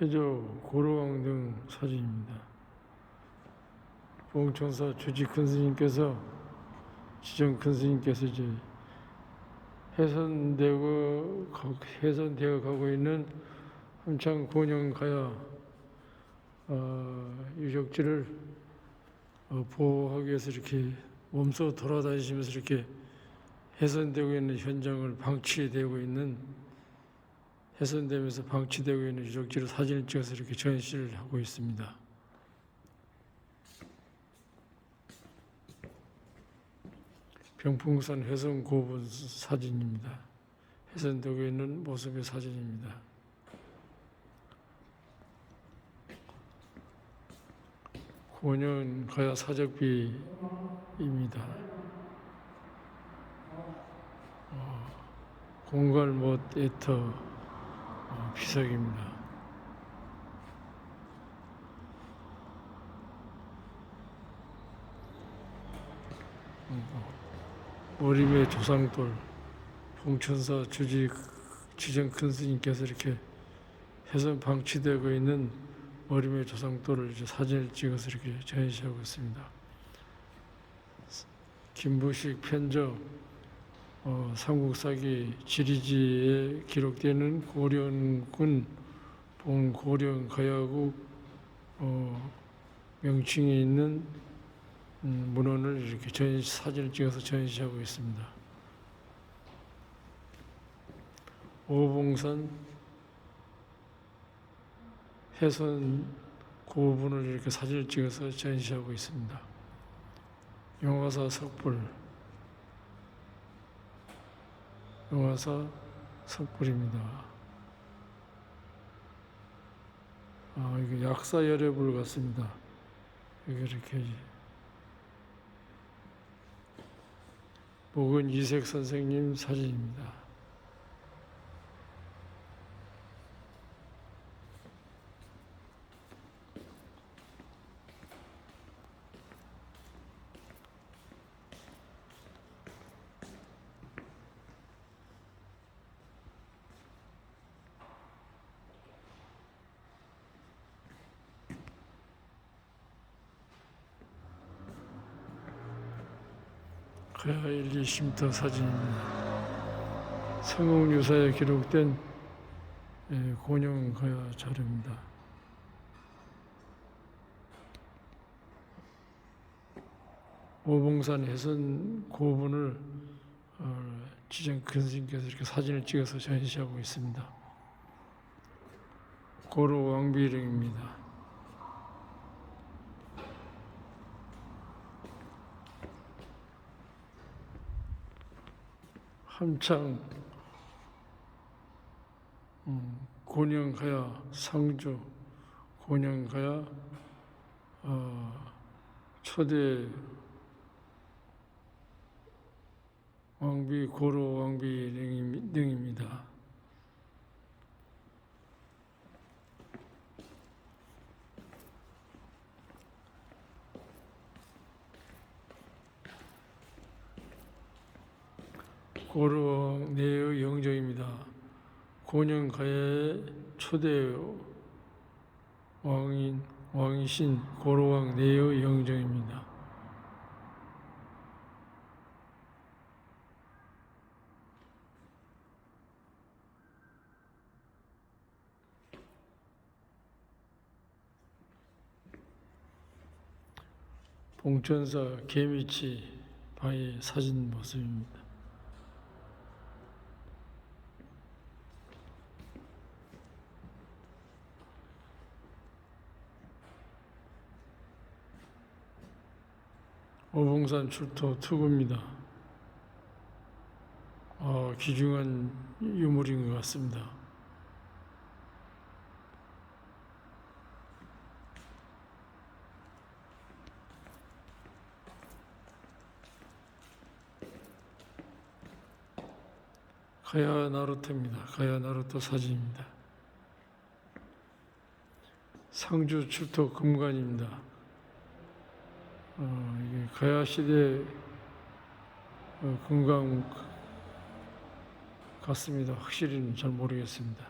태조 고로왕 등 사진입니다. 봉천사 주지 큰 스님께서 지정 큰 스님께서 이제 해선되고 가- 해선되어 가고 있는 함창 곤영 가야 어, 유적지를 어, 보호하기 위해서 이렇게 몸소 돌아다니시면서 이렇게 훼손되고 있는 현장을 방치되고 있는 훼손되면서 방치되고 있는 유적지를 사진을 찍어서 이렇게 전시를 하고 있습니다. 병풍산 훼손 고분 사진입니다. 훼손되고 있는 모습의 사진입니다. 고년 가야 사적비입니다. 어, 공갈못 에터 어, 비석입니다. 어림의 조상돌 봉천사 주지 지정 큰 스님께서 이렇게 해선 방치되고 있는 어림의 조상돌을 이제 사진을 찍어서 이렇게 전시하고 있습니다. 김부식 편저 어, 삼국사기 지리지에 기록되는 고령군 봉고령 가야국 어, 명칭이 있는 음, 문헌을 이렇게 전시 사진을 찍어서 전시하고 있습니다. 오봉산 해선 고분을 이렇게 사진을 찍어서 전시하고 있습니다. 영화사 석불 영화사 석불입니다. 아, 이거 약사 열애불 같습니다. 여기 이렇게 목은 이색 선생님 사진입니다. 가야 1, 2쉼터 사진입니다. 성웅유사에 기록된 예, 곤영 가야 자료입니다. 오봉산 해선 고분을 어, 지정 큰 스님께서 이렇게 사진을 찍어서 전시하고 있습니다. 고로 왕비령입니다. 함창 음, 곤영가야 상주 곤영가야 어, 초대 왕비 고로 왕비 등- 등입니다. 고로왕 내의 영정입니다. 곤영가야의 초대 왕인 왕이신 고로왕 내의 영정입니다. 봉천사 개미치 바위 사진 모습입니다. 오봉산 출토 투구입니다. 어, 귀중한 유물인 것 같습니다. 가야 나루토입니다. 가야 나루토 사진입니다. 상주 출토 금관입니다. 어, 이게 가야 시대 어, 금강 같습니다. 확실히는 잘 모르겠습니다.